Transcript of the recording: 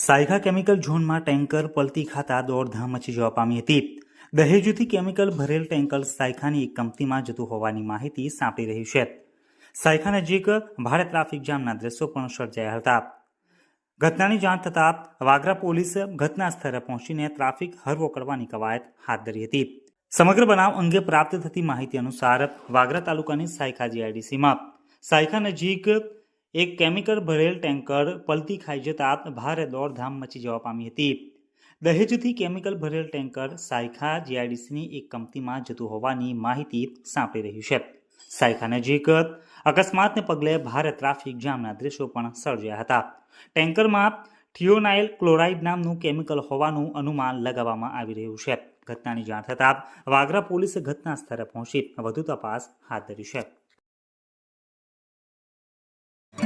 Saykha chemical ઝોનમાં tanker પલટી ખાતા દોડધામ મચી જવા પામી હતી. દહેજુથી કેમિકલ ભરેલ ટેન્કર સાયખાની એક કંપનીમાં જતું હોવાની માહિતી સાંપડી રહી છે. સાયખા નજીક ભારે ટ્રાફિક જામના દ્રશ્યો પણ સર્જાયા હતા. ઘટનાની જાણ થતાં વાગરા પોલીસ ઘટના સ્થળે પહોંચીને ટ્રાફિક હરવો કરવાની કવાયત હાથ ધરી હતી. સમગ્ર બનાવ અંગે પ્રાપ્ત થતી માહિતી અનુસાર વાગરા તાલુકાની સાયખા જીઆઈડીસીમાં સાયખા નજીક એક કેમિકલ ભરેલ ટેન્કર પલટી ખાઈ જતા ભારે દોડધામ મચી જવા પામી હતી. દહેજથી કેમિકલ ભરેલ ટેન્કર સાયખા જીઆઈડીસીની એક કંપનીમાં જતું હોવાની માહિતી સાંપડી રહી છે. સાયખા નજીક અકસ્માતને પગલે ભારે ટ્રાફિક જામના દ્રશ્યો પણ સર્જાયા હતા. ટેન્કરમાં થિયોનાઇલ ક્લોરાઇડ નામનું કેમિકલ હોવાનું અનુમાન લગાવવામાં આવી રહ્યું છે. ઘટનાની જાણ થતાં વાગરા પોલીસે ઘટના સ્થળે પહોંચી વધુ તપાસ હાથ ધરી છે.